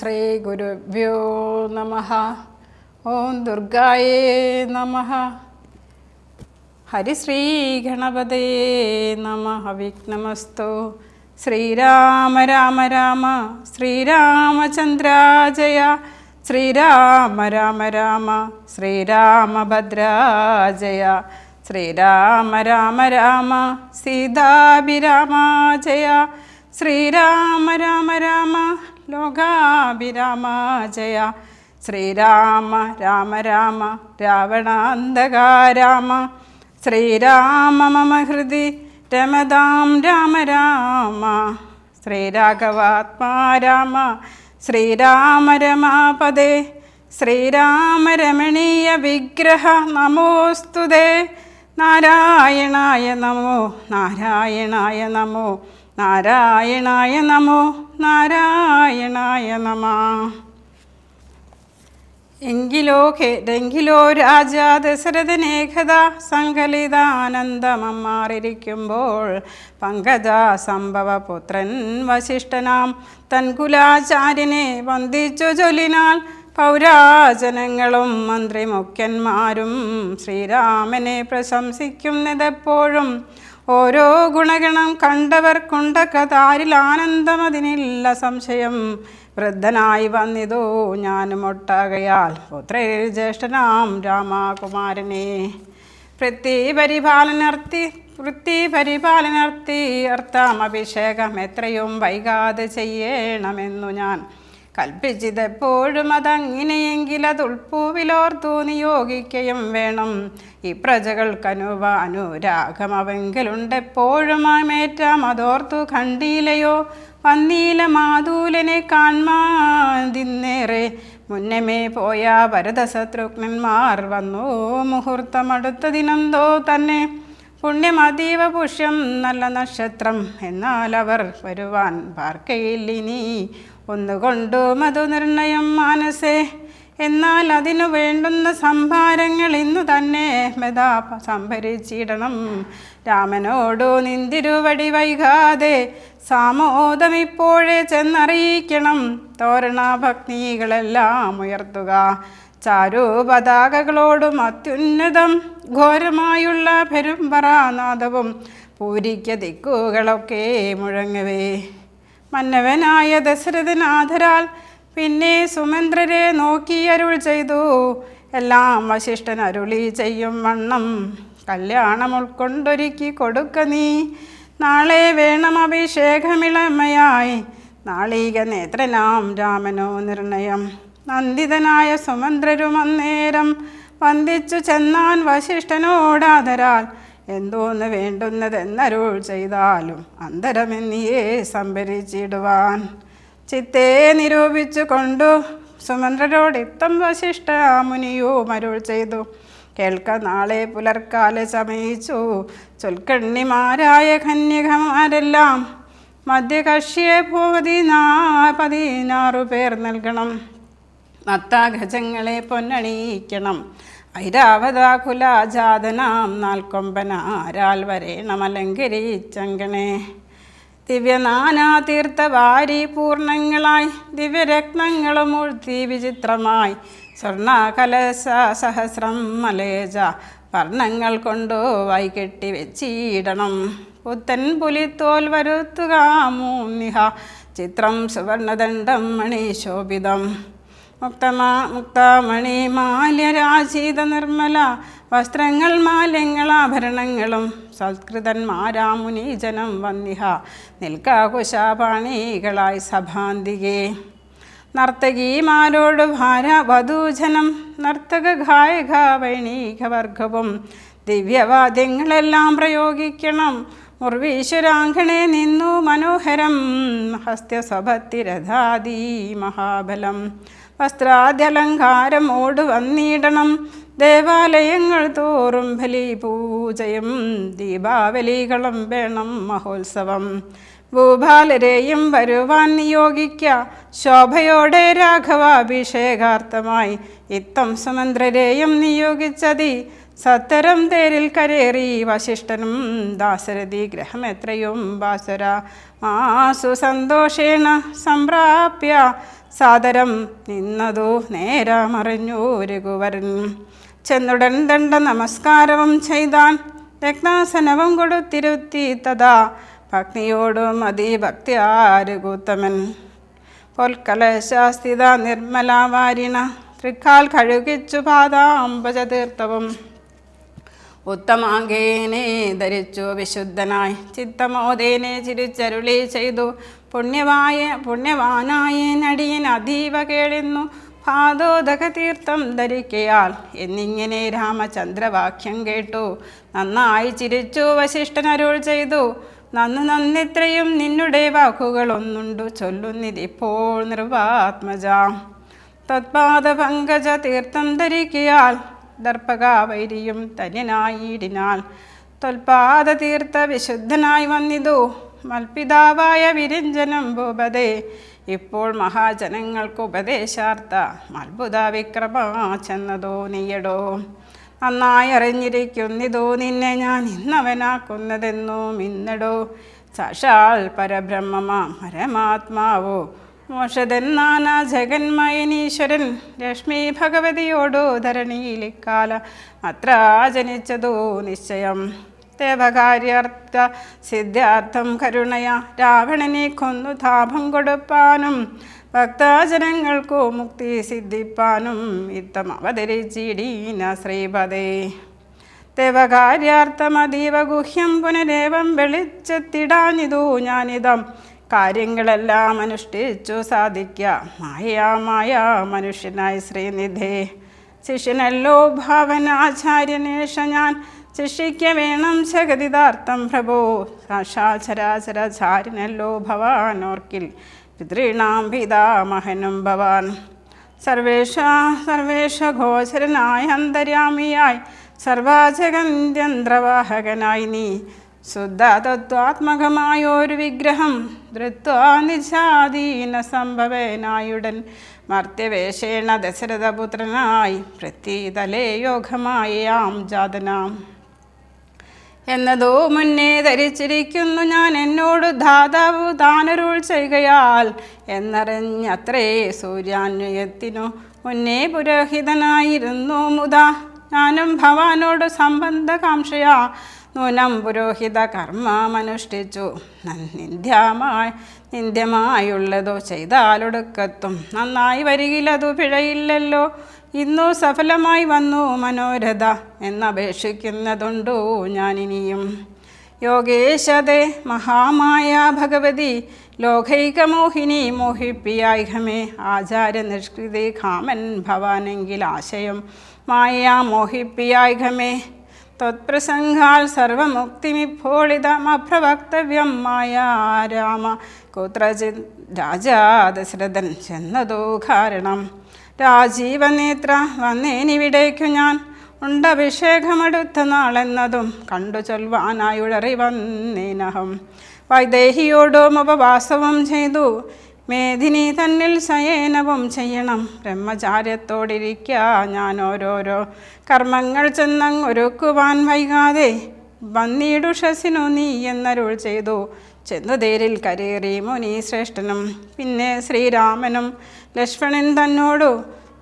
ശ്രീ ഗുരുഭ്യോ നമ. ഓം ദുർഗായേ നമ. ഹരിശ്രീ ഗണപതേ നമ. വിഘ്നമസ്തു ശ്രീരാമ രാമ രാമ. ശ്രീരാമചന്ദ്ര ജയ ശ്രീരാമ രാമ രാമ. ശ്രീരാമഭദ്രാജയ. ശ്രീരാമ രാമ രാമ. സീതാഭിരാമ ജയ ശ്രീരാമ രാമ രാമ. ലോകാഭിരാമ ജയ ശ്രീരാമ രാമ രാമ രാവണാന്ധകാരാമ. ശ്രീരാമ മമ ഹൃദി രമതാം രാമ രാമ. ശ്രീരാഘവാത്മാ രാമ. ശ്രീരാമ രമാപദേ. ശ്രീരാമ രമണീയ വിഗ്രഹ നമോസ്തുതേ. നാരായണായ നമോ നാരായണായ നമോ. നാരായണായ നമോ നാരായണായ നമ. എങ്കിലോ ഖേദെങ്കിലോ രാജാ ദശരഥനേകത സങ്കലിതാനന്ദമമ്മാറിരിക്കുമ്പോൾ പങ്കജ സംഭവ പുത്രൻ വശിഷ്ഠനാം തൻകുലാചാര്യനെ വന്ദിച്ചു ചൊല്ലിനാൽ പൗരാജനങ്ങളും മന്ത്രിമുഖ്യന്മാരും ശ്രീരാമനെ പ്രശംസിക്കുന്നതെപ്പോഴും ഓരോ ഗുണഗണം കണ്ടവർക്കുണ്ട കഥാരിൽ ആനന്ദം അതിനില്ല സംശയം. വൃദ്ധനായി വന്നിതോ ഞാനും ഒട്ടാകയാൽ പുത്രേ ജ്യേഷ്ഠനാം രാമകുമാരനെ. വൃത്തി പരിപാലനർത്തി വൃത്തി പരിപാലനർത്തി അർത്ഥാം അഭിഷേകം എത്രയും വൈകാതെ ചെയ്യണമെന്നു ഞാൻ കൽപ്പിച്ചതെപ്പോഴും അതങ്ങനെയെങ്കിൽ അത് ഉൾപ്പൂവിലോർത്തു നിയോഗിക്കുകയും വേണം. ഈ പ്രജകൾക്കനുവ അനുരാഗം അവെങ്കിലുണ്ടെപ്പോഴും ആമേറ്റാം അതോർത്തു കണ്ടീലയോ വന്നീല മാതൂലനെ കാൺമാതിന്നേറെ. മുന്നമേ പോയ ഭരതശത്രുഘ്നന്മാർ വന്നു മുഹൂർത്തമടുത്ത ദിനന്തോ തന്നെ. പുണ്യമതീവ പുഷ്യം നല്ല നക്ഷത്രം എന്നാൽ അവർ വരുവാൻ പാർക്കയില്ലിനി ഒന്നുകൊണ്ടു മധു നിർണയം മാനസേ എന്നാൽ അതിനു വേണ്ടുന്ന സംഭാരങ്ങൾ ഇന്നു തന്നെ മെതാ സംഭരിച്ചിടണം. രാമനോടു നിന്തിരുവടി വൈകാതെ സാമോദം ഇപ്പോഴേ ചെന്നറിയിക്കണം. തോരണ ഭക്തികളെല്ലാം ഉയർത്തുക. ചാരു പതാകകളോടും അത്യുന്നതം ഘോരമായുള്ള പെരുമ്പറാനാദവും പൂരിക്ക ദിക്കുകളൊക്കെ മുഴങ്ങവേ. മന്നവനായ ദശരഥനാഥരാൽ പിന്നെ സുമന്ദ്രരെ നോക്കി അരുൾ ചെയ്തു. എല്ലാം വശിഷ്ഠൻ അരുളി ചെയ്യും വണ്ണം. കല്യാണം ഉൾക്കൊണ്ടൊരുക്കി കൊടുക്ക നീ. നാളെ വേണം അഭിഷേകമിളമയായി. നാളീക നേത്രനാം രാമനോ നിർണയം. നന്ദിതനായ സുമന്ത്രരും അന്നേരം വന്ദിച്ചു ചെന്നാൻ വശിഷ്ഠനോടാതരാൽ എന്തോന്ന് വേണ്ടുന്നതെന്നരുൾ ചെയ്താലും അന്തരമെന്നിയെ സംഭരിച്ചിടുവാൻ? ചിത്തേ നിരൂപിച്ചു കൊണ്ടു സുമന്ത്രരോട് ഇത്തം വശിഷ്ഠ മുനിയോ മരുൾ ചെയ്തു. കേൾക്ക നാളെ പുലർക്കാലെ ചമയിച്ചു. ചൊൽക്കണ്ണിമാരായ കന്യകമാരെല്ലാം മധ്യകക്ഷിയെ നാ പതിനാറു പേർ നൽകണം. നത്താഗജങ്ങളെ പൊന്നണിയിക്കണം. ഐരാവതാകുലാജാതനാം നാൽക്കൊമ്പനാരാൽ വരേണമലങ്കരിച്ചങ്കണേ ദിവ്യനാനാതീർത്ഥവാരി പൂർണങ്ങളായി ദിവ്യരത്നങ്ങളും ഉഴ്ത്തി വിചിത്രമായി. സ്വർണകലശ സഹസ്രം മലേജ വർണങ്ങൾ കൊണ്ടു വൈകെട്ടി വെച്ചിടണം. പുത്തൻ പുലിത്തോൽ വരുത്തുക മൂന്നിഹ. ചിത്രം സുവർണദണ്ഡം മണിശോഭിതം മുക്തമാ മുക്താമണി മാല്യരാശീത നിർമ്മല വസ്ത്രങ്ങൾ മാല്യങ്ങൾ ആഭരണങ്ങളും സംസ്കൃതന്മാരാമുനീജനം വന്നിഹ നിൽക്കാകുശാപാണികളായി സഭാന്തികേ. നർത്തകീമാരോട് ഭാര വധൂജനം നർത്തക ഗായക വൈണീകവർഗവും ദിവ്യവാദ്യങ്ങളെല്ലാം പ്രയോഗിക്കണം മുർവീശ്വരാങ്കണേ നിന്നു മനോഹരം ഹസ്ത്യസ്വഭത്തിരഥാദീ മഹാബലം. വസ്ത്രാദ്യലങ്കാരം ഓട് വന്നിടണം. ദേവാലയങ്ങൾ തോറും ബലി പൂജയും ദീപാവലികളും വേണം മഹോത്സവം. ഭൂപാലരെയും വരുവാൻ നിയോഗിക്ക. ശോഭയോടെ രാഘവാഭിഷേകാർത്ഥമായി ഇത്തം സുമന്ത്രരെയും നിയോഗിച്ചതി. സത്തരം തേരിൽ കരേറി വശിഷ്ഠനും ദാസരഥി ഗ്രഹമെത്രയും ബാസുര. മാസു സന്തോഷേണ സംപ്രാപ്യ. സാദരം നിന്നതു നേരമറിഞ്ഞു രഘുവരൻ ചെന്നുടൻ ദണ്ഡ നമസ്കാരവും ചെയ്താൻ രത്നാസനവും കൊടുത്തിരുത്തി തഥാ ഭക്തിയോടും അതിഭക്തിയാരുകൂത്തമൻ പൊൽക്കലശാസ്ഥിത നിർമ്മലാവാരിണ തൃക്കാൽ കഴുകിച്ചു പാദാംബജ ഉത്തമാങ്കേനെ ധരിച്ചു വിശുദ്ധനായി. ചിത്തമോദേനെ ചിരിച്ചരുളി ചെയ്തു. പുണ്യവായ പുണ്യവാനായ നടിയൻ അതീവ കേളിന്നു. പാദോദക തീർത്ഥം ധരിക്കയാൽ എന്നിങ്ങനെ രാമചന്ദ്രവാക്യം കേട്ടു. നന്നായി ചിരിച്ചു വശിഷ്ഠൻ വശിഷ്ഠനരുൾ ചെയ്തു. നന്ന് നന്നിത്രയും നിന്നുടെ വാക്കുകളൊന്നുണ്ടു ചൊല്ലുന്നിതിപ്പോൾ നിർവാത്മജ. തത്പാദ പങ്കജ തീർത്ഥം ധരിക്കയാൽ ദർപ്പകാവൈരിയും തന്യനായിടിനാൽ തൊൽപാത തീർത്ത വിശുദ്ധനായി വന്നിതു. മൽപിതാവായ വിരഞ്ജനം ഭൂപതേ ഇപ്പോൾ മഹാജനങ്ങൾക്ക് ഉപദേശാർത്ഥ അത്ഭുത വിക്രമ ചെന്നതോ നീയടോ. നന്നായി അറിഞ്ഞിരിക്കുന്നിതോ നിന്നെ ഞാൻ ഇന്നവനാക്കുന്നതെന്നോ മിന്നടോ സാക്ഷാൽ പരബ്രഹ്മമാ പരമാത്മാവോ മോഷതെന്നാന ജഗന്മയനീശ്വരൻ ലക്ഷ്മി ഭഗവതിയോടോ ധരണിയിലിക്കാല അത്ര ജനിച്ചതോ നിശ്ചയം. ദേവകാര്യാർത്ഥ സിദ്ധാർത്ഥം കരുണയ. രാവണനെ കൊന്നു താപം കൊടുപ്പാനും ഭക്തജനങ്ങൾക്കു മുക്തി സിദ്ധിപ്പാനും ഇത്തം അവതരിച്ചിടീന ശ്രീപദേ. ദേവകാര്യാർത്ഥമതീവ ഗുഹ്യം പുനരേവം വെളിച്ചെത്തിടാനിതു ഞാനിതം. കാര്യങ്ങളെല്ലാം അനുഷ്ഠിച്ചു സാധിക്ക. മായാമായ മായാ മനുഷ്യനായി ശ്രീനിധേ. ശിഷ്യനല്ലോ ഭാവനാചാര്യനേഷ ഞാൻ. ശിഷ്യയ്ക്ക് വേണം ജഗതിദാർത്ഥം പ്രഭോ. സാക്ഷാചരാചരാചാര്യനല്ലോ ഭവാനോർക്കിൽ പിതൃണാം പിതാമഹനും ഭവാൻ. സർവേഷ സർവേഷ ഘോഷരനായ അന്തര്യാമിയായി. സർവാചകന്യന്ത്രവാഹകനായി നീ. ശുദ്ധ തത്വാത്മകമായൊരു വിഗ്രഹം ധൃത്വാനിജാധീന സംഭവേനായുടൻ മർത്യവേഷേണ ദശരഥപുത്രനായി പ്രത്യീതലേ യോഗമായാം ജാതനാം. എന്നതോ മുന്നേ ധരിച്ചിരിക്കുന്നു ഞാൻ എന്നോട് ധാതാവ് താനരുൾ ചെയ്യുകയാൽ എന്നറിഞ്ഞത്രേ സൂര്യാന്വയത്തിനു മുന്നേ പുരോഹിതനായിരുന്നു മുതാ. ഞാനും ഭവാനോട് സംബന്ധകാംക്ഷയാ. നൂനം പുരോഹിത കർമ്മമനുഷ്ഠിച്ചു. നിന്ദ്യമായി നിന്ദ്യമായുള്ളതോ ചെയ്താലൊടുക്കത്തും. നന്നായി വരികിലതു പിഴയില്ലല്ലോ. ഇന്നു സഫലമായി വന്നു മനോരഥ എന്നപേക്ഷിക്കുന്നതുണ്ടു ഞാനിനിയും. യോഗേശതെ മഹാമായ ഭഗവതി ലോകൈകമോഹിനി മോഹിപ്പിയായിഹമേ. ആചാര്യ നിഷ്കൃതി കാമൻ ഭവാനെങ്കിൽ ആശയം മായ മോഹിപ്പിയായിഹമേ. ത്വത്പ്രസംഗാൽ സർവമുക്തിമിപ്പോളിതമപ്രവക്തവ്യം മായാ രാമ കുത്രചിത് രാജാ ദശരഥൻ ചെന്നതോ കാരണം? രാജീവനേത്ര വന്നേനിവിടേക്കു ഞാൻ. ഉണ്ടഭിഷേകമെടുത്ത നാളെന്നതും കണ്ടു ചൊൽവാനായുഴറി വന്നേനഹം വൈദേഹിയോടും ഉപവാസവും ചെയ്തു. മേദിനി തന്നിൽ ശയനവും ചെയ്യണം. ബ്രഹ്മചാര്യത്തോടിരിക്ക ഞാൻ ഓരോരോ കർമ്മങ്ങൾ ചെന്നങ്ങൊരുക്കുവാൻ വൈകാതെ വന്നീടുഷസിനു നീ എന്നരുൾ ചെയ്തു. ചെന്നു തേരിൽ കരേറി മുനി ശ്രേഷ്ഠനും പിന്നെ ശ്രീരാമനും ലക്ഷ്മണൻ തന്നോടു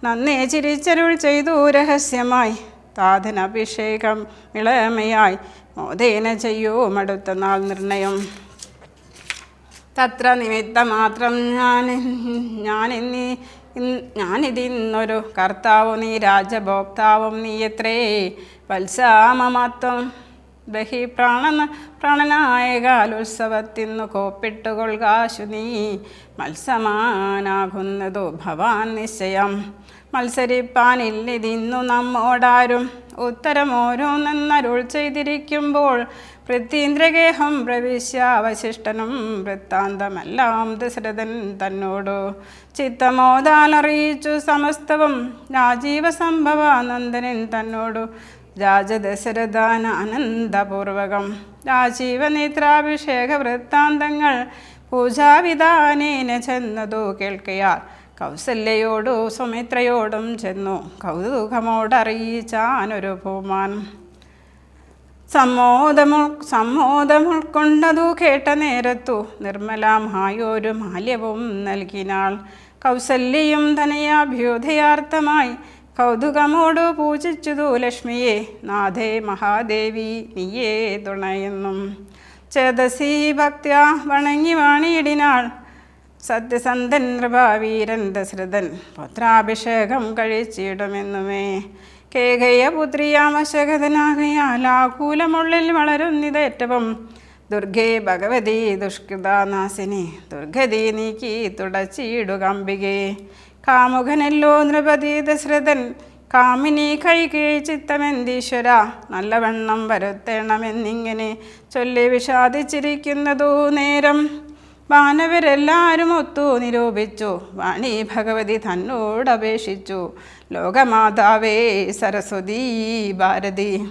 നന്നേ ചിരിച്ചരുൾ ചെയ്തു രഹസ്യമായി. താതനഭിഷേകം ഇളമയായി മോദേന ചെയ്യൂ മടുത്ത നാൾ നിർണയം. തത്ര നിമിത്തമാത്രം ഞാൻ ഞാനിന്നി ഞാനിതിന്നൊരു കർത്താവും നീ രാജഭോക്താവും നീ എത്രേ? വത്സാമമത്വം. ബഹി പ്രാണന പ്രാണനായകാലുത്സവത്തിന്നു കോപ്പിട്ടുകൊള്ളുകാശു നീ മത്സമാനാകുന്നതു ഭവാൻ നിശ്ചയം. മത്സരിപ്പാനില്ലിതിന്നു നമ്മോടാരും. ഉത്തരമോരോന്നെന്നരുൾ ചെയ്തിരിക്കുമ്പോൾ പൃഥ്വീന്ദ്രഗേഹം പ്രവിശ്യ അവശിഷ്ടനും വൃത്താന്തമെല്ലാം ദശരഥൻ തന്നോടു ചിത്തമോദാലറിയിച്ചു സമസ്തവും രാജീവ സംഭവ നന്ദനൻ തന്നോടു രാജദശരഥാന അനന്തപൂർവകം രാജീവനേത്രാഭിഷേക വൃത്താന്തങ്ങൾ പൂജാവിധാനേന ചെന്നതു കേൾക്കയാൽ കൗസല്യയോടു സുമിത്രയോടും ചെന്നു കൗതുകമോടറിയിച്ചാനൊരു ഭൂമാൻ സമ്മോദമു സമ്മോദമുൾക്കൊണ്ടതു കേട്ട നേരത്തു നിർമ്മലാമായൊരു മാല്യവും നൽകിനാൾ. കൗസല്യയും ധനയാഭ്യുദയാർത്ഥമായി കൗതുകമോടു പൂജിച്ചതു ലക്ഷ്മിയെ. നാഥേ മഹാദേവി നീയേ തുണയെന്നും. ചേതസി ഭക്ത്യ വണങ്ങി വാണിയിടിനാൾ. സത്യസന്ധൻ നൃപാവീരൻ ദശരഥൻ പുത്രാഭിഷേകം കഴിച്ചിടുമെന്നുമേ. കേകയ പുത്രിയാമശകതനാകയാൽ ആകൂലമുള്ളിൽ വളരുന്നിതേറ്റവും. ദുർഗേ ഭഗവതി ദുഷ്കൃതാനാശിനി ദുർഗതി നീക്കി തുടച്ചിടുകമ്പികേ കാമുകനല്ലോ നൃപതി ദശരഥൻ കാമിനി കൈകേ ചിത്തമെന്തീശ്വര നല്ലവണ്ണം വരുത്തേണമെന്നിങ്ങനെ ചൊല്ലി വിഷാദിച്ചിരിക്കുന്നതോ നേരം. വാനവരെല്ലാവരും ഒത്തു നിരൂപിച്ചു. വാണി ഭഗവതി തന്നോട് അപേക്ഷിച്ചു. ലോകമാതാവേ സരസ്വതി ഭാരതി.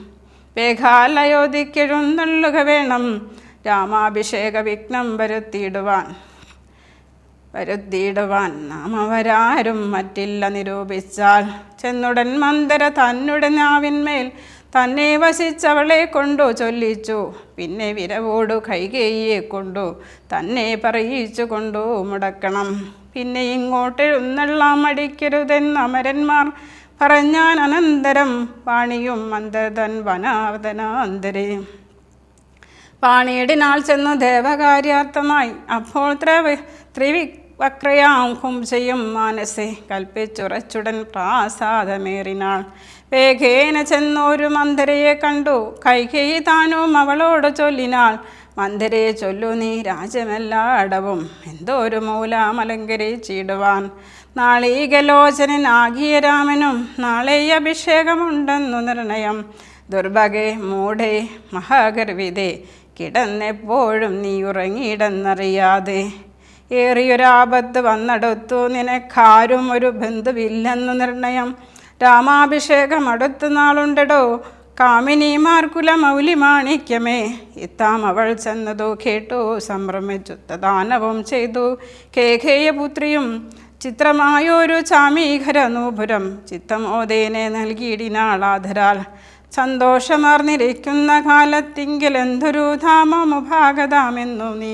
മേഘാലയോധിക്കെഴുന്നള്ളുക വേണം. രാമാഭിഷേക വിഘ്നം വരുത്തിയിടുവാൻ. വരുത്തിയിടുവാൻ നാം അവരാരും മറ്റില്ല നിരൂപിച്ചാൽ. ചെന്നുടൻ മന്ദര തന്നുടൻ നാവിന്മേൽ തന്നെ വസിച്ചവളെ കൊണ്ടു ചൊല്ലിച്ചു. പിന്നെ വിരവോടു കൈകേയെ കൊണ്ടു തന്നെ പറയിച്ചു കൊണ്ടു മുടക്കണം. പിന്നെ ഇങ്ങോട്ടെഴുന്നള്ളാം മടിക്കരുതെന്ന് അമരന്മാർ പറഞ്ഞാൻ അനന്തരം വാണിയും മന്ദതൻ വനാവതനാന്തരേ. പാണിയിടിനാൾ ചെന്നു ദേവകാര്യാർത്ഥമായി. അപ്പോൾ ത്രവി ത്രിവി വക്രയാം കുംശയും മാനസെ. കൽപ്പിച്ചുറച്ചുടൻ പ്രാസാദമേറിനാൾ. വേഗേന ചെന്നൊരു മന്ദരയെ കണ്ടു. കൈകേയി താനും അവളോട് ചൊല്ലിനാൾ. മന്ദരയെ ചൊല്ലു നീ രാജ്യമെല്ലായിടവും എന്തോരു മൂലാമലങ്കരിച്ചിടുവാൻ നാളീകലോചനനാകിയ രാമനും നാളെ അഭിഷേകമുണ്ടെന്നു നിർണയം. ദുർഭഗെ മൂഢേ മഹാഗർവിതേ കിടന്നെപ്പോഴും നീ ഉറങ്ങിയിടന്നറിയാതെ. ഏറിയൊരാപത്ത് വന്നെടുത്തു. നിനക്കാരും ഒരു ബന്ധുവില്ലെന്നു നിർണയം. രാമാഭിഷേകം അടുത്ത നാളുണ്ടടോ കാമിനിമാർക്കുല മൗലി മാണിക്യമേ ഇത്താം അവൾ ചെന്നതോ കേട്ടോ. സംഭ്രമിച്ചുത്ത ദാനവും ചെയ്തു. കേഖേയപുത്രിയും ചിത്രമായൊരു ചാമീഘര നൂപുരം ചിത്തം ചിത്തമോദേനെ നൽകിയിടിനാളാധരാൽ. സന്തോഷമാർന്നിരിക്കുന്ന കാലത്തിങ്കിലെന്തൊരു ധാമമുഭാഗതാമെന്നു നീ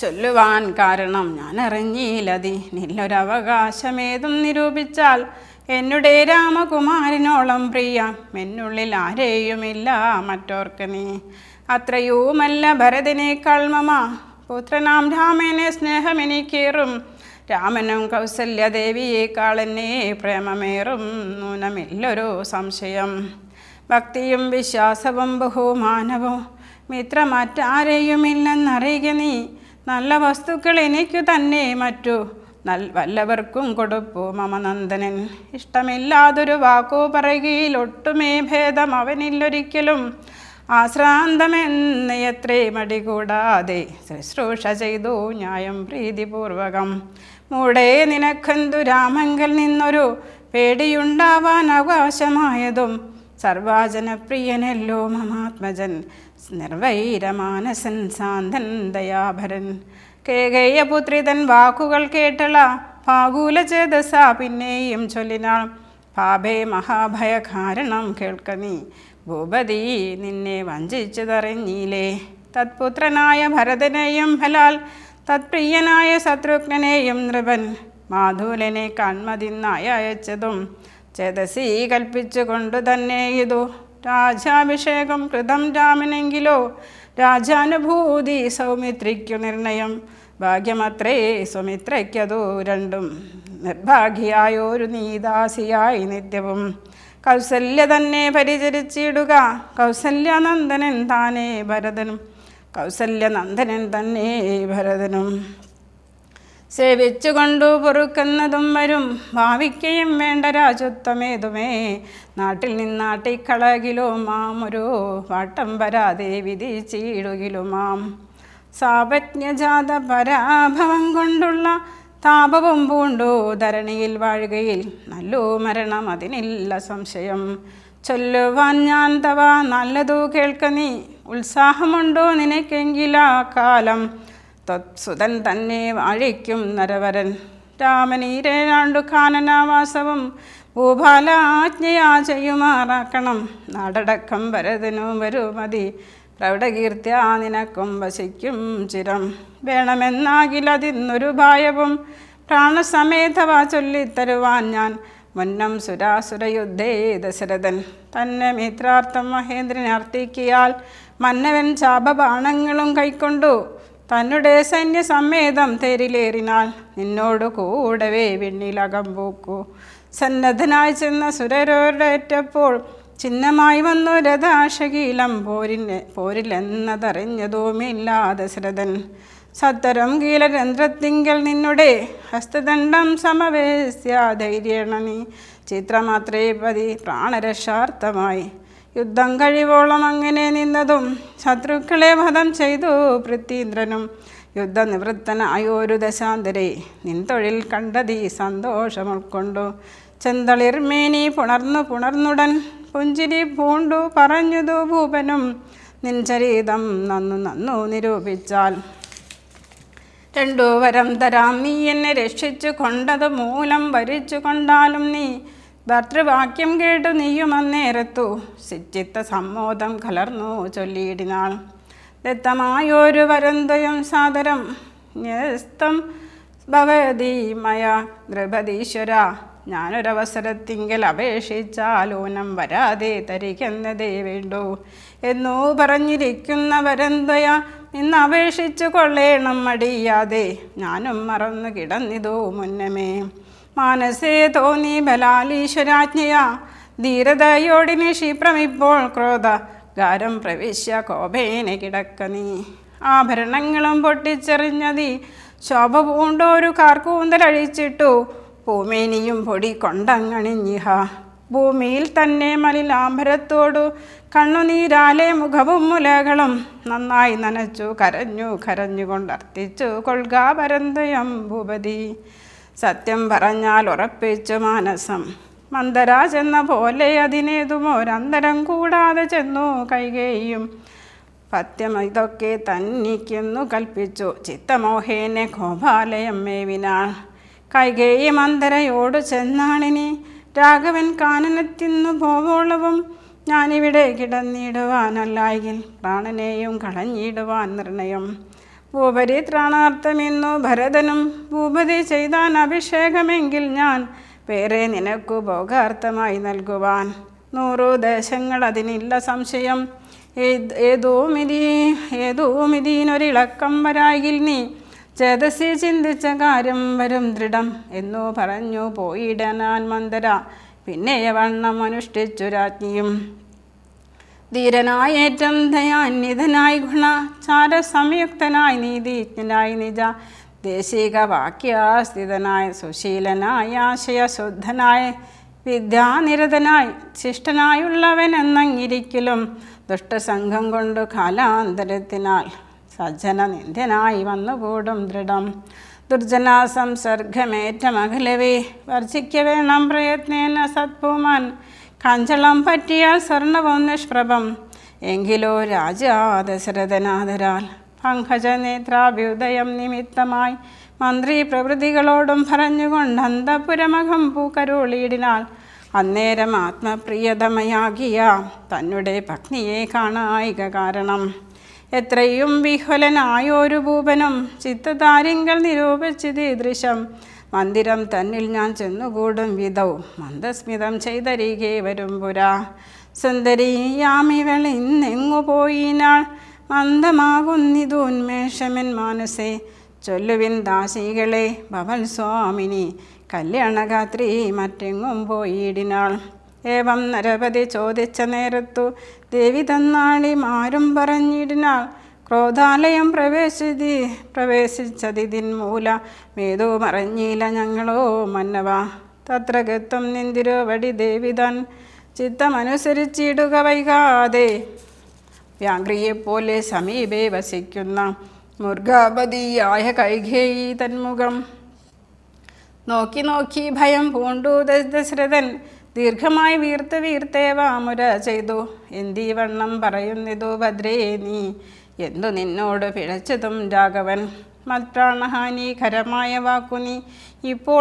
ചൊല്ലുവാൻ കാരണം ഞാൻ അറിഞ്ഞില്ലതി നില്ലൊരവകാശമേതും നിരൂപിച്ചാൽ എന്നുടെ രാമകുമാരനോളം പ്രിയ. എന്നുള്ളിൽ ആരെയുമില്ല മറ്റോർക്ക് നീ. അത്രയുമല്ല ഭരതനെ കൾമമ പുത്രനാം രാമനെ സ്നേഹമെനിക്കേറും. രാമനും കൗസല്യദേവിയേക്കാൾ എന്നെ പ്രേമമേറും. നൂനമില്ലൊരു സംശയം. ഭക്തിയും വിശ്വാസവും ബഹുമാനവും. മിത്രമറ്റാരെയുമില്ലെന്നറിയുക നീ. നല്ല വസ്തുക്കൾ എനിക്കു തന്നെ മറ്റു നൽ വല്ലവർക്കും കൊടുപ്പു മമനന്ദനൻ. ഇഷ്ടമില്ലാതൊരു വാക്കു പറയുകയിൽ ഒട്ടുമേ ഭേദം അവനില്ലൊരിക്കലും ആശ്രാന്തമെന്ന് എത്രേ മടി കൂടാതെ ശുശ്രൂഷ ചെയ്തു ന്യായം പ്രീതിപൂർവകം. മൂടേ നിനക്കെന്തു രാമങ്കൽ നിന്നൊരു പേടിയുണ്ടാവാൻ അവകാശമായതും. സർവാജനപ്രിയനല്ലോ മമാത്മജൻ നിർവൈരമാനസൻ സാന്തൻ ദയാഭരൻ. കേകേയപുത്രിതൻ വാക്കുകൾ കേട്ടള പാകൂല ചേതസ പിന്നെയും ചൊല്ലിനാൾ പാപേ മഹാഭയ കാരണം കേൾക്ക നീ. ഭൂപതി നിന്നെ വഞ്ചിച്ചതറിഞ്ഞില്ലേ തത്പുത്രനായ ഭരതനെയും ഫലാൽ തത്പ്രിയനായ ശത്രുഘ്നെയും നൃപൻ. മാധുലനെ കൺമതിന്നായി അയച്ചതും ചേതസി കൽപ്പിച്ചുകൊണ്ടു തന്നെ ഇതു. രാജാഭിഷേകം കൃതം രാമനെങ്കിലോ? രാജാനുഭൂതി സൗമിത്രിക്കു നിർണയം. ഭാഗ്യമത്രേ സുമിത്രയ്ക്കതു രണ്ടും നിർഭാഗ്യയായൊരു നീദാസിയായി നിത്യവും. കൗസല്യ തന്നെ പരിചരിച്ചിടുക. കൗസല്യനന്ദനൻ താനേ ഭരതനും. കൗസല്യനന്ദനൻ തന്നെ ഭരതനും. സേവിച്ചുകൊണ്ടു പൊറുക്കുന്നതും വരും. ഭാവിക്കുകയും വേണ്ട രാജത്വമേതുമേ? നാട്ടിൽ നിന്നാട്ടിക്കളകിലോ മാം? ഒരു വാട്ടം വരാതെ വിധിച്ചിടുകിലുമാം. സാപജ്ഞജാത പരാഭവം കൊണ്ടുള്ള താപവും പൂണ്ടു ധരണിയിൽ വാഴുകയിൽ. നല്ലു മരണം അതിനില്ല സംശയം. ചൊല്ലുവാൻ ഞാൻ തവ നല്ലതു കേൾക്ക നീ. ഉത്സാഹമുണ്ടോ നിനക്കെങ്കിലാ കാലം? ത്വത്സുതൻ തന്നെ വാഴിക്കും നരവരൻ. രാമനീരേഴാണ്ടു കാനനാവാസവും ഭൂപാലാജ്ഞയാ ചെയ്യുമാറാക്കണം. നാടടക്കം വരതിനു വരുമതി. പ്രൗഢകീർത്തിയാ നിനക്കും വശിക്കും ചിരം. വേണമെന്നാകിലതിന്നൊരു ഭായവും പ്രാണസമേതവ ചൊല്ലിത്തരുവാൻ ഞാൻ മുന്നം സുരാസുരയുദ്ധേ ദശരഥൻ. തന്നെ മിത്രാർത്ഥം മഹേന്ദ്രനെ അർത്ഥിക്കിയാൽ മന്നവൻ ശാപബാണങ്ങളും കൈക്കൊണ്ടു തന്നുടെ സൈന്യസമേതം തേരിലേറിനാൽ നിന്നോട് കൂടവേ വിണ്ണിലകം പൂക്കൂ. സന്നദ്ധനായി ചെന്ന സുരരോരേറ്റപ്പോൾ ചിഹ്നമായി വന്നു രഥാശകീലം. പോരിന് പോരില്ലെന്നതറിഞ്ഞതുമില്ലാതെ ശ്രദ്ധൻ സത്തരം കീലരന്ധ്രത്തിങ്കൽ നിന്നുടെ ഹസ്തദണ്ഡം സമവേസ്യ ധൈര്യേണ നീ. ചിത്രമാത്രേ പതി പ്രാണരക്ഷാർത്ഥമായി. യുദ്ധം കഴിവോളം അങ്ങനെ നിന്നതും ശത്രുക്കളെ വധം ചെയ്തു പൃഥ്വീന്ദ്രനും. യുദ്ധനിവൃത്തനായൊരു ദശാന്തരെ നിൻ തൊഴിൽ കണ്ടതീ സന്തോഷം ഉൾക്കൊണ്ടു ചെന്തളിർമേനി പുണർന്നു പുണർന്നുടൻ പുഞ്ചിരി പൂണ്ടു പറഞ്ഞതു ഭൂപനും. നിൻ ചരീതം നന്നു നന്നു നിരൂപിച്ചാൽ. രണ്ടു വരം തരാം നീ എന്നെ രക്ഷിച്ചു കൊണ്ടത് മൂലം വരിച്ചു കൊണ്ടാലും നീ ഭർത്തൃവാക്യം കേട്ടു നീയും അന്നേരത്തു. സിച്ചിത്ത സമ്മോദം കലർന്നു ചൊല്ലിയിടിനാൾ. ദത്തമായൊരു വരന്തയും സാദരം. ന്യസ്തം ഭവതി മയ ദ്രപതീശ്വര ഞാനൊരവസരത്തിങ്കൽ അപേക്ഷിച്ചാലൂനം വരാതെ തരികെന്നതേ വേണ്ടു. എന്നു പറഞ്ഞിരിക്കുന്ന വരന്തയ ഇന്ന് അപേക്ഷിച്ചു കൊള്ളേണം മടിയാതെ. ഞാനും മറന്നു കിടന്നിതു മുന്നമേ. മാനസേ തോന്നി ബലാലീശ്വരാജ്ഞയാ. ധീരതയോടിനി ക്ഷിപ്രമിപ്പോൾ ക്രോധ ഗാരം പ്രവേശ്യ കോപേനെ കിടക്ക നീ. ആഭരണങ്ങളും പൊട്ടിച്ചെറിഞ്ഞതി ശോഭ പൂണ്ടൊരു കാർക്കൂന്തലഴിച്ചിട്ടു പൂമേനിയും പൊടി കൊണ്ടങ്ങണിഞ്ഞിഹ. ഭൂമിയിൽ തന്നെ മലിലാംബരത്തോടു കണ്ണുനീരാലെ മുഖവും മുലകളും നന്നായി നനച്ചു കരഞ്ഞു കരഞ്ഞുകൊണ്ടർത്ഥിച്ചു കൊൾക പരന്തയം ഭൂപതി. സത്യം പറഞ്ഞാൽ ഉറപ്പിച്ചു മാനസം. മന്ദരാജ് എന്ന പോലെ അതിനേതുമൊരന്തരം കൂടാതെ ചെന്നു കൈകേയും. പത്യം ഇതൊക്കെ തന്നിക്കുന്നു കൽപ്പിച്ചു. ചിത്തമോഹേനെ ഗോപാലയം മേവിനാൾ കൈകേയി മന്ദരയോട് ചെന്നാണിനി. രാഘവൻ കാനനത്തിന്നു പോവോളവും ഞാനിവിടെ കിടന്നിടുവാനല്ലായെങ്കിൽ പ്രാണനെയും കളഞ്ഞിടുവാൻ നിർണയം. ഭൂപരി ത്രാണാർത്ഥമെന്നു ഭരതനും ഭൂപതി ചെയ്താൻ അഭിഷേകമെങ്കിൽ ഞാൻ പേരെ നിനക്കു ഭോഗാർത്ഥമായി നൽകുവാൻ. നൂറു ദേശങ്ങൾ അതിനില്ല സംശയം. ഏത് ഏതോ മിതി ഏതോ മിതിനൊരിളക്കം വരായിൽ നീ ചേതസി ചിന്തിച്ച കാര്യം വരും ദൃഢം എന്നു പറഞ്ഞു പോയിടനാൻ മന്ദര. പിന്നെ വണ്ണം അനുഷ്ഠിച്ചു രാജ്ഞിയും ധീരനായ ഏറ്റം ദയാന്വിതനായി ഗുണ ചാര സംയുക്തനായി നീതിജ്ഞനായി നിജ ദേശിക വാക്യാസ്ഥിതനായ സുശീലനായ ആശയശുദ്ധനായ വിദ്യാനിരതനായി ശിഷ്ടനായുള്ളവൻ എന്നങ്ങിരിക്കലും ദുഷ്ടസംഘം കൊണ്ട് കാലാന്തരത്തിനാൽ സജ്ജന നിന്ദ്യനായി വന്നുകൂടും ദൃഢം. ദുർജന സംസർഗമേറ്റമകലവേ വർജിക്ക വേണം പ്രയത്നേന സത്ഭൂമാൻ കഞ്ചളം പറ്റിയാൽ സ്വർണവും നിഷ്പ്രഭം. എങ്കിലോ രാജാ ദശരഥനാദരാൽ പങ്കജനേത്രാഭ്യുദയം നിമിത്തമായി മന്ത്രി പ്രവൃത്തികളോടും പറഞ്ഞുകൊണ്ട് അന്തപുരമഖം പൂക്കരുളിയിടിനാൽ അന്നേരം ആത്മപ്രിയതമയാകിയ തന്നെ പത്നിയെ കാണായിക കാരണം. എത്രയും വിഹ്വലനായൊരു ഭൂപനും ചിത്തതാരിങ്കൽ നിരൂപിച്ചത് ദൃശം മന്ദിരം തന്നിൽ ഞാൻ ചെന്നുകൂടും വിധവും മന്ദസ്മിതം ചെയ്തരികെ വരും പുരാ സുന്ദരിയാമിവൾ ഇന്നെങ്ങു പോയിനാൾ? മന്ദമാകുന്നിതു ഉന്മേഷമൻ മാനസേ. ചൊല്ലുവിൻ ദാസികളെ ഭവൽ സ്വാമിനി കല്യാണഗാത്രി മറ്റെങ്ങും പോയിടിനാൾ. ഏവം നരപതി ചോദിച്ച നേരത്തു ദേവി തന്നാളി മാരും പറഞ്ഞിടിനാൾ? ക്രോധാലയം പ്രവേശിതി പ്രവേശിച്ചതിന്മൂല മേതോ മറഞ്ഞില്ല ഞങ്ങളോ മന്നവ. തത്ര ഗത്വം നിന്തിരുവടി ദേവിതൻ. ചിത്തമനുസരിച്ചിടുക വൈകാതെ. വ്യാഗ്രിയെപ്പോലെ സമീപേ വസിക്കുന്ന മുർഗാപതിയായ കൈകേയി തന്മുഖം. നോക്കി നോക്കി ഭയം പൂണ്ടു ദശരഥൻ. ദീർഘമായി വീർത്ത് വീർത്തേവാമുര ചെയ്തു. എന്തി വണ്ണം പറയുന്നിതു ഭദ്രേ നീ? എന്തു നിന്നോട് പിഴച്ചതും രാഘവൻ? മത്പ്രാണഹാനികരമായ വാക്കുനി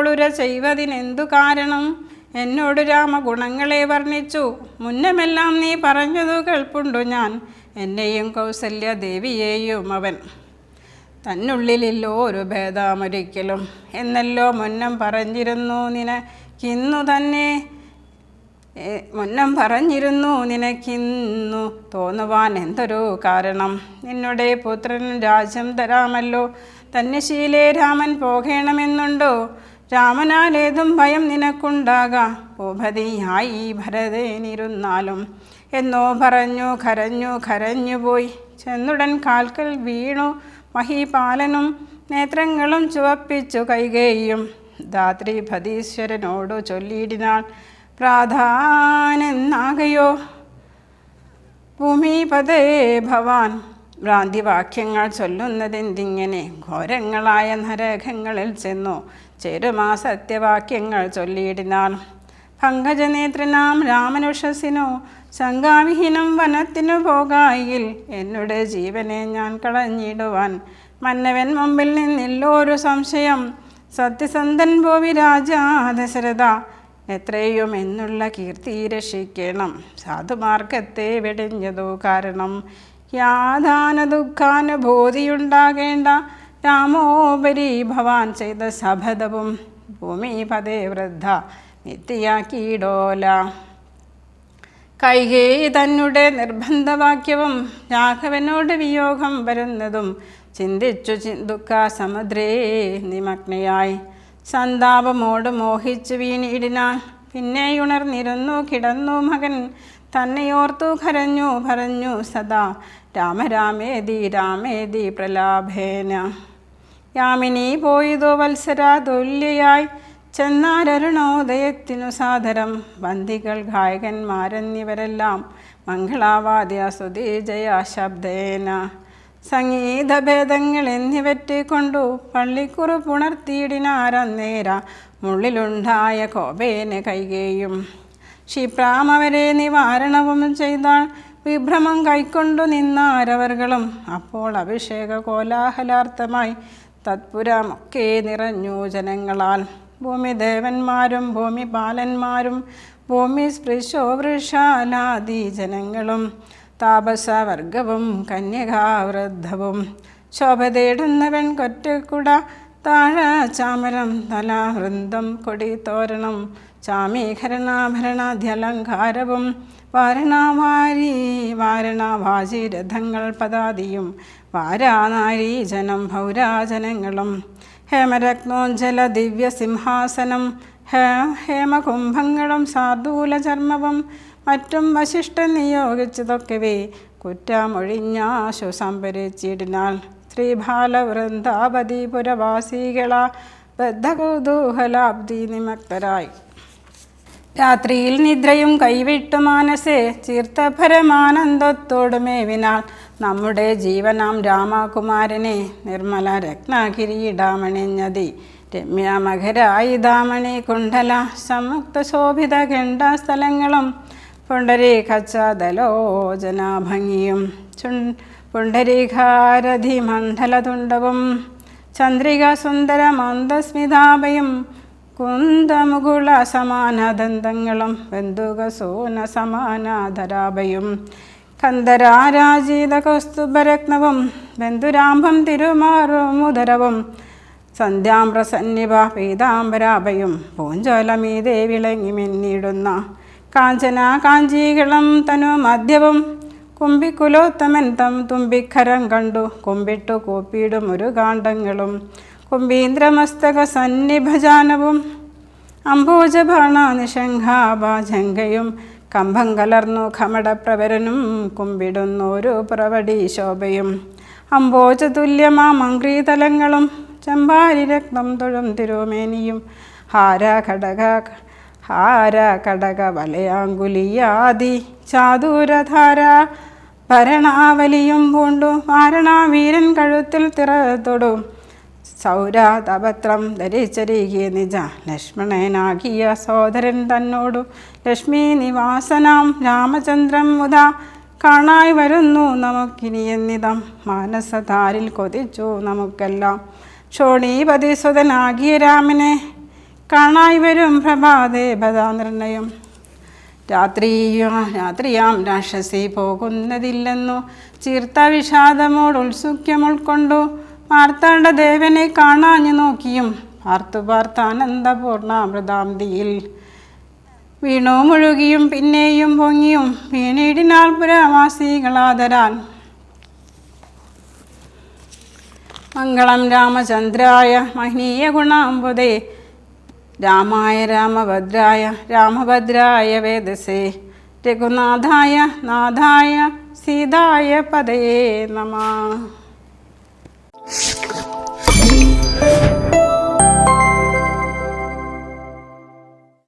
ഉര ചെയ്വതിനെന്തു കാരണം? എന്നോട് രാമഗുണങ്ങളെ വർണിച്ചു. മുന്നമെല്ലാം നീ പറഞ്ഞതു കേൾപ്പുണ്ടു ഞാൻ. എന്നെയും കൗസല്യ ദേവിയെയും അവൻ തന്നുള്ളിലില്ലോ ഒരു ഭേദമൊരിക്കലും. എന്നല്ലോ മുന്നം പറഞ്ഞിരുന്നു നിനക്കിന്നു തന്നെ. മുന്നം പറഞ്ഞിരുന്നു നിനക്കിന്നു തോന്നുവാൻ എന്തൊരു കാരണം? നിന്നുടെ പുത്രൻ രാജ്യം തരാമല്ലോ. തന്നെ ശീലേ രാമൻ പോകണമെന്നുണ്ടോ? രാമനാലേതും ഭയം നിനക്കുണ്ടാകാം. ഭൂപതിയായി ഭരതേനിരുന്നാലും. എന്നോ പറഞ്ഞു കരഞ്ഞു കരഞ്ഞുപോയി. ചെന്നുടൻ കാൽക്കൽ വീണു. മഹീപാലനും നേത്രങ്ങളും ചുവപ്പിച്ചു കൈകേയും. ധാത്രി ഭതീശ്വരനോടു ചൊല്ലിയിടിനാൾ. പ്രാധാനെന്നാകയോ? ഭൂമിപതേ ഭവാൻ ഭ്രാന്തിവാക്യങ്ങൾ ചൊല്ലുന്നതെന്തിങ്ങനെ? ഘോരങ്ങളായ നരകങ്ങളിൽ ചെന്നു ചേരുമാ സത്യവാക്യങ്ങൾ ചൊല്ലിയിടിനാൽ പങ്കജനേത്രനാം രാമനുഷസിനോ ശങ്കാവിഹീനം വനത്തിനു പോകായിൽ എന്നുടെ ജീവനെ ഞാൻ കളഞ്ഞിടുവാൻ. മന്നവൻ മുമ്പിൽ നിന്നില്ലോരു സംശയം. സത്യസന്ധൻ ഭൂവി രാജാ ദശരഥ എത്രയും എന്നുള്ള കീർത്തി രക്ഷിക്കണം. സാധുമാർഗത്തെ വെടിഞ്ഞതു കാരണം. യാതാന ദുഃഖാനുഭൂതിയുണ്ടാകേണ്ട രാമോപരി ഭവാൻ ചെയ്ത ശപഥവും ഭൂമിപതേ വൃദ്ധ നിത്യാക്കിയിടോല കൈകേയി തന്നെ നിർബന്ധവാക്യവും രാഘവനോട് വിയോഗം വരുന്നതും ചിന്തിച്ചു ചിന്തുക്ക സമുദ്രേ നിമഗ്നയായി. സന്താപമോട് മോഹിച്ചു വീണിടിനാൻ. പിന്നെയുണർന്നിരുന്നു കിടന്നു മകൻ. തന്നെയോർത്തു കരഞ്ഞു പറഞ്ഞു സദാ രാമരാമേതി രാമേതി പ്രലാഭേന. യാമിനി പോയതോ വത്സര തുല്യയായി. ചെന്നാരരുണോദയത്തിനു സാദരം. വന്ദികൾ ഗായകന്മാരെന്നിവരെല്ലാം മംഗളാവാദ്യ സ്തുതി ജയ ശബ്ദേന. സംഗീതഭേദങ്ങൾ എന്നിവറ്റ് കൊണ്ടു പള്ളിക്കുറുപ്പുണർത്തിയിടിനാരന്നേര മുള്ളിലുണ്ടായ കോപേന കൈകേയും. ക്ഷിപ്രാമവരെ നിവാരണവും ചെയ്താൽ വിഭ്രമം കൈക്കൊണ്ടു നിന്നാരവർകളും. അപ്പോൾ അഭിഷേക കോലാഹലാർത്ഥമായി തത്പുരമൊക്കെ നിറഞ്ഞു ജനങ്ങളാൽ. ഭൂമിദേവന്മാരും ഭൂമിപാലന്മാരും ഭൂമി സ്പൃശോ വൃഷാലാദി ജനങ്ങളും. താപസവർഗവും കന്യകാവൃദ്ധവും. ശോഭ തേടുന്നവൻ കൊറ്റക്കുട താഴ ചാമരം തലാവൃന്ദം കൊടി തോരണം ചാമീകരണാഭരണാധ്യലങ്കാരവും വാരണാവാരി വാരണാവാജി രഥങ്ങൾ പതാതിയും വാരാനാരീജനം ഭൗരാജനങ്ങളും ഹേമരത്നോജ്ജല ദിവ്യസിംഹാസനം ഹേമകുംഭങ്ങളും സാർദൂല ചർമ്മവും മറ്റും വശിഷ്ഠൻ നിയോഗിച്ചതൊക്കെവേ. കുറ്റമൊഴിഞ്ഞാശു സംഭരിച്ചിടിനാൽ ശ്രീബാലവൃന്ദാപതി പുരവാസികള ബദ്ധകുതൂഹലാബ്ദി നിമക്തരായി രാത്രിയിൽ നിദ്രയും കൈവിട്ടു മാനസേ. ചീർത്തപരമാനന്ദത്തോടുമേവിനാൽ നമ്മുടെ ജീവനാം രാമകുമാരനെ നിർമ്മല രത്നാകിരീടാമണിഞ്ഞതി രമ്യാമകരായി ദാമണി കുണ്ഡല. സംയുക്ത ശോഭിത ഖണ്ഡസ്ഥലങ്ങളും പുണ്ടരീഖച്ചാദലോചനാഭംഗിയും ചുൺ പുണ്ടരീഖാരഥിമണ്ഡലതുണ്ടവും മണ്ഡലതുണ്ടവും ചന്ദ്രിക സുന്ദര മന്ദസ്മിതാഭയും കുന്തമുകുള സമാനദന്തങ്ങളും ബന്ധുകസൂന സമാനാധരാഭയും കന്ദരാരാജീത കൗസ്തുഭരത്നവും ബന്ധുരാംഭം തിരുമാറുമുദരവും സന്ധ്യാമ്രസന്നിഭ പീതാംബരാഭയും പൂഞ്ചോലമീതേ വിളങ്ങി മിന്നിടുന്ന കാഞ്ചന കാഞ്ചീകളം തനു മദ്യവും കുമ്പിക്കുലോത്തമൻ തം തുമ്പിക്കരം കണ്ടു. കുമ്പിട്ടു കൂപ്പിയിടും ഒരു കാണ്ഡങ്ങളും കുമ്പീന്ദ്രമസ്തക സന്നിഭജാനവും. അംബോജഭാണ നിഷംഘാഭാജങ്കയും കമ്പം കലർന്നു ഖമടപ്രവരനും ഒരു പ്രവടി ശോഭയും. അംബോജതുല്യമാ മംഗ്രീതലങ്ങളും ചമ്പാരി രക്തം തൊഴും തിരുമേനിയും. ഹാര ഘടക ഹാര കടക വലയാങ്കുലിയാദി ചാതൂരധാര. ഭരണാവലിയും പൂണ്ടു വാരണാവീരൻ കഴുത്തിൽ തിറ തൊടും സൗരാതപത്രം ധരിച്ചരികെ നിജ ലക്ഷ്മണനാകിയ സോദരൻ തന്നോടു ലക്ഷ്മി നിവാസനാം രാമചന്ദ്രം മുത. കാണായി വരുന്നു നമുക്കിനി എന്നിതം മാനസധാരിൽ കൊതിച്ചു നമുക്കെല്ലാം. ക്ഷോണീപതി സുതനാകിയ രാമനെ കാണായി വരും പ്രഭാതേ ഭദാ നിർണയം. രാത്രിയാ രാത്രിയാം രാക്ഷസി പോകുന്നതില്ലെന്നു ചീർത്ത വിഷാദമോട് ഉത്സുഖ്യം ഉൾക്കൊണ്ടു പാർത്താണ്ട ദേവനെ കാണാഞ്ഞു നോക്കിയും പാർത്തു പാർത്താനന്ദപൂർണാമൃതാന്തിയിൽ വീണു മുഴുകിയും പിന്നെയും പൊങ്ങിയും വീണിടിനാൽ പുരവാസികളാദരാൻ. മംഗളം രാമചന്ദ്രായ മഹനീയ ഗുണാംബുദേ രാമായ രാമഭദ്രായ രാമഭദ്രായ വേദസേ രഘുനാഥായ നാഥായ സീതായ പദയേ നമ